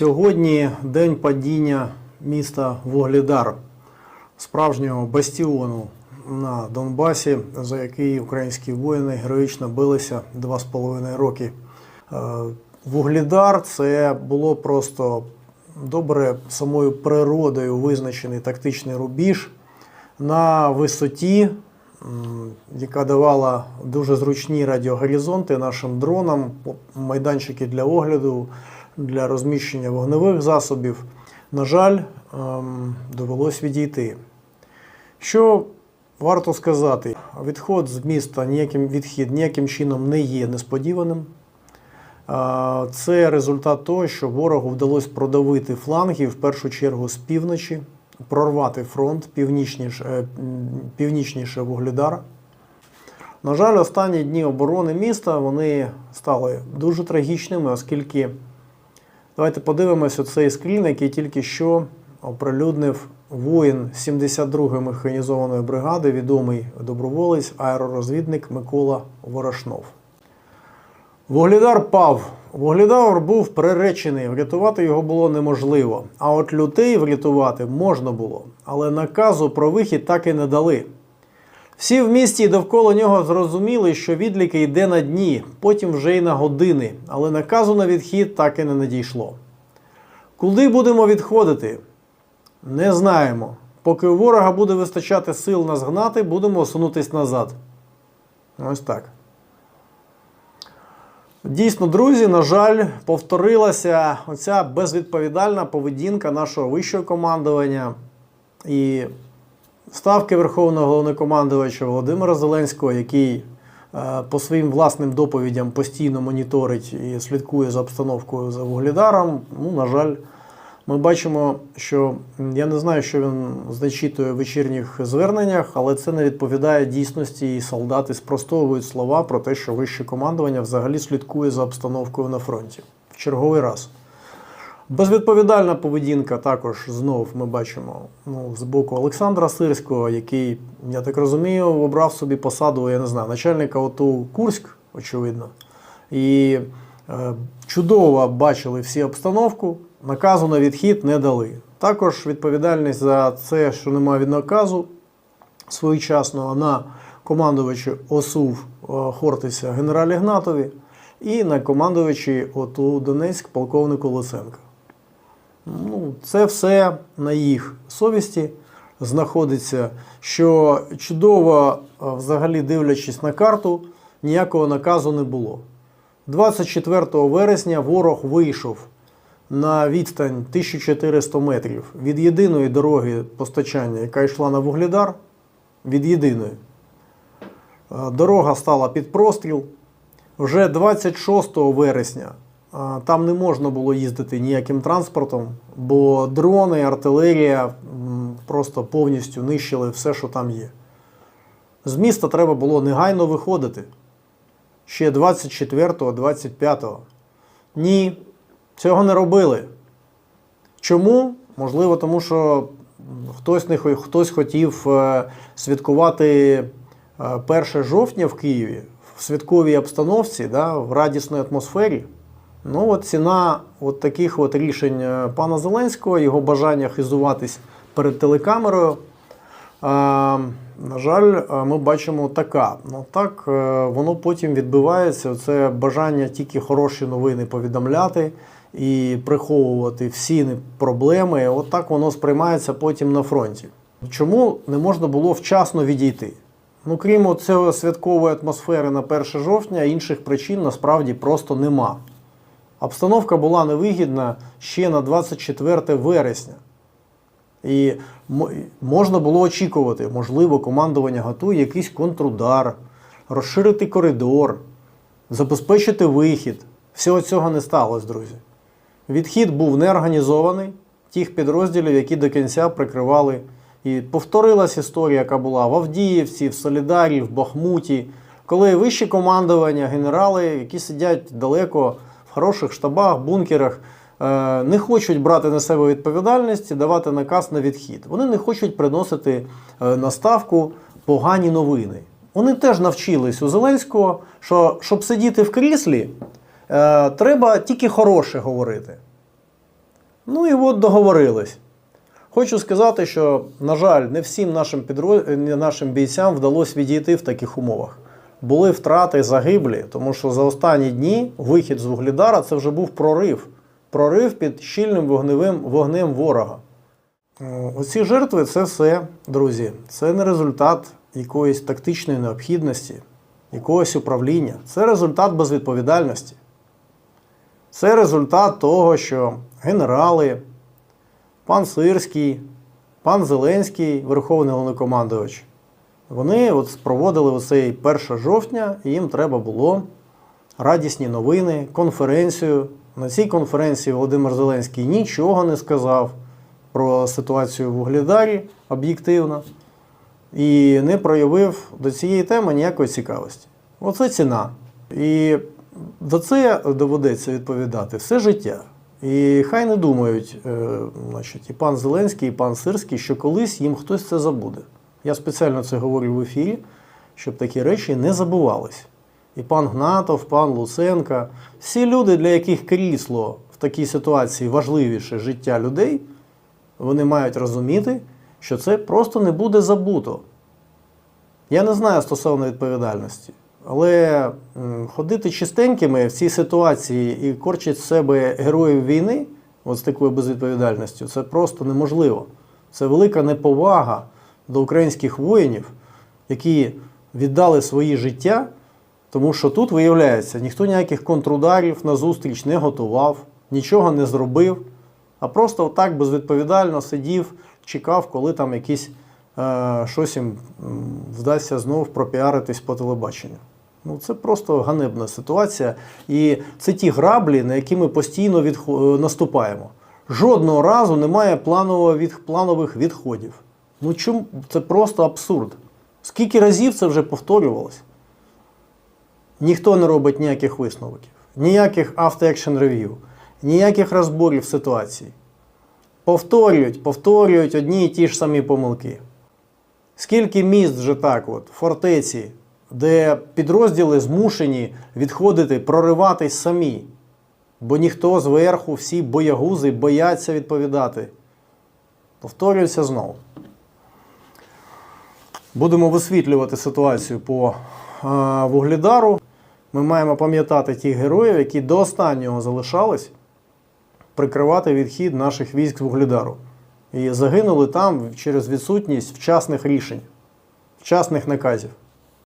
Сьогодні день падіння міста Вугледар, справжнього бастіону на Донбасі, за який українські воїни героїчно билися два з половиною роки. Е, Вугледар це було просто добре самою природою визначений тактичний рубіж на висоті, яка давала дуже зручні радіогоризонти нашим дронам, майданчики для огляду, для розміщення вогневих засобів. На жаль, ем, довелось відійти. Що варто сказати, відход з міста ніяким відхід ніяким чином не є несподіваним. Це результат того, що ворогу вдалося продавити фланги в першу чергу з півночі, прорвати фронт північніше, е, північніше Вугледара. На жаль, останні дні оборони міста вони стали дуже трагічними, оскільки давайте подивимося цей скрін, який тільки що оприлюднив воїн 72-ї механізованої бригади, відомий доброволець, аеророзвідник Микола Ворошнов. Вугледар пав. Вугледар був приречений, врятувати його було неможливо. А от людей врятувати можна було, але наказу про вихід так і не дали. Всі в місті і довкола нього зрозуміли, що відліки йде на дні, потім вже й на години, але наказу на відхід так і не надійшло. Куди будемо відходити? Не знаємо. Поки у ворога буде вистачати сил нас гнати, будемо сунутись назад. Ось так. Дійсно, друзі, на жаль, повторилася оця безвідповідальна поведінка нашого вищого командування і ставки Верховного головнокомандувача Володимира Зеленського, який е, по своїм власним доповідям постійно моніторить і слідкує за обстановкою за Вугледаром. Ну, на жаль, ми бачимо, що я не знаю, що він зачитує в вечірніх зверненнях, але це не відповідає дійсності, і солдати спростовують слова про те, що вище командування взагалі слідкує за обстановкою на фронті в черговий раз. Безвідповідальна поведінка також знов ми бачимо ну, з боку Олександра Сирського, який, я так розумію, обрав собі посаду, я не знаю, начальника ОТУ Курськ, очевидно. І е, чудово бачили всі обстановку, наказу на відхід не дали. Також відповідальність за це, що немає від наказу своєчасного на командувачі ОСУВ е, Хортиця генералі Гнатові і на командувачі ОТУ Донецьк полковнику Луценка. Ну, це все на їх совісті знаходиться, що чудово, е, взагалі дивлячись на карту, ніякого наказу не було. 24 вересня ворог вийшов на відстань 1400 метрів від єдиної дороги постачання, яка йшла на Вугледар, від єдиної. Е, Дорога стала під простріл. Вже 26 вересня там не можна було їздити ніяким транспортом, бо дрони, артилерія просто повністю нищили все, що там є. З міста треба було негайно виходити. Ще 24-го, 25-го. Ні, цього не робили. Чому? Можливо, тому що хтось, не, хтось хотів е, святкувати е, 1 жовтня в Києві в святковій обстановці, да, в радісній атмосфері. Ну, от ціна от таких от рішень е, пана Зеленського, його бажання хизуватись перед телекамерою. на жаль, ми бачимо така. Ну так е, воно потім відбивається. Це бажання тільки хороші новини повідомляти і приховувати всі проблеми. От так воно сприймається потім на фронті. Чому не можна було вчасно відійти? Ну, крім цього святкової атмосфери на 1 жовтня, інших причин насправді просто нема. Обстановка була невигідна ще на 24 вересня. І можна було очікувати, можливо, командування готує якийсь контрудар, розширити коридор, забезпечити вихід. Всього цього не сталося, друзі. Відхід був неорганізований тих підрозділів, які до кінця прикривали. І повторилась історія, яка була в Авдіївці, в Солідарі, в Бахмуті, коли вище командування, генерали, які сидять далеко в хороших штабах, бункерах, е, не хочуть брати на себе відповідальність і давати наказ на відхід. Вони не хочуть приносити е, на ставку погані новини. Вони теж навчились у Зеленського, що щоб сидіти в кріслі, е, треба тільки хороше говорити. Ну і от договорились. Хочу сказати, що, на жаль, не всім нашим, підроз... нашим бійцям вдалося відійти в таких умовах. Були втрати загиблі, тому що за останні дні вихід з Вугледара це вже був прорив. Прорив під щільним вогневим вогнем ворога. Оці жертви це все, друзі. Це не результат якоїсь тактичної необхідності, якогось управління. Це результат безвідповідальності. Це результат того, що генерали, пан Сирський, пан Зеленський, Верховний головнокомандувач, вони от проводили оцей 1 жовтня, і їм треба було радісні новини, конференцію. На цій конференції Володимир Зеленський нічого не сказав про ситуацію в Угледарі об'єктивно і не проявив до цієї теми ніякої цікавості. Оце ціна. І за це доведеться відповідати все життя. І хай не думають, е, значить, і пан Зеленський, і пан Сирський, що колись їм хтось це забуде. Я спеціально це говорю в ефірі, щоб такі речі не забувались. І пан Гнатов, пан Луценка, всі люди, для яких крісло в такій ситуації важливіше життя людей, вони мають розуміти, що це просто не буде забуто. Я не знаю стосовно відповідальності, але ходити чистенькими в цій ситуації і корчити з себе героїв війни, от з такою безвідповідальністю, це просто неможливо. Це велика неповага до українських воїнів, які віддали свої життя, тому що тут, виявляється, ніхто ніяких контрударів на зустріч не готував, нічого не зробив, а просто отак безвідповідально сидів, чекав, коли там якісь е, щось їм вдасться знов пропіаритись по телебаченню. Ну, це просто ганебна ситуація. І це ті граблі, на які ми постійно відхо- е, наступаємо. Жодного разу немає планових відходів. Ну чому це просто абсурд? Скільки разів це вже повторювалось? Ніхто не робить ніяких висновків, ніяких after-action review, ніяких розборів ситуації. Повторюють, повторюють одні і ті ж самі помилки. Скільки міст вже так, от, фортеці, де підрозділи змушені відходити, прориватись самі, бо ніхто зверху, всі боягузи бояться відповідати. Повторюється знову. Будемо висвітлювати ситуацію по вуглідару. Вугледару. Ми маємо пам'ятати тих героїв, які до останнього залишались прикривати відхід наших військ з Вугледару. І загинули там через відсутність вчасних рішень, вчасних наказів.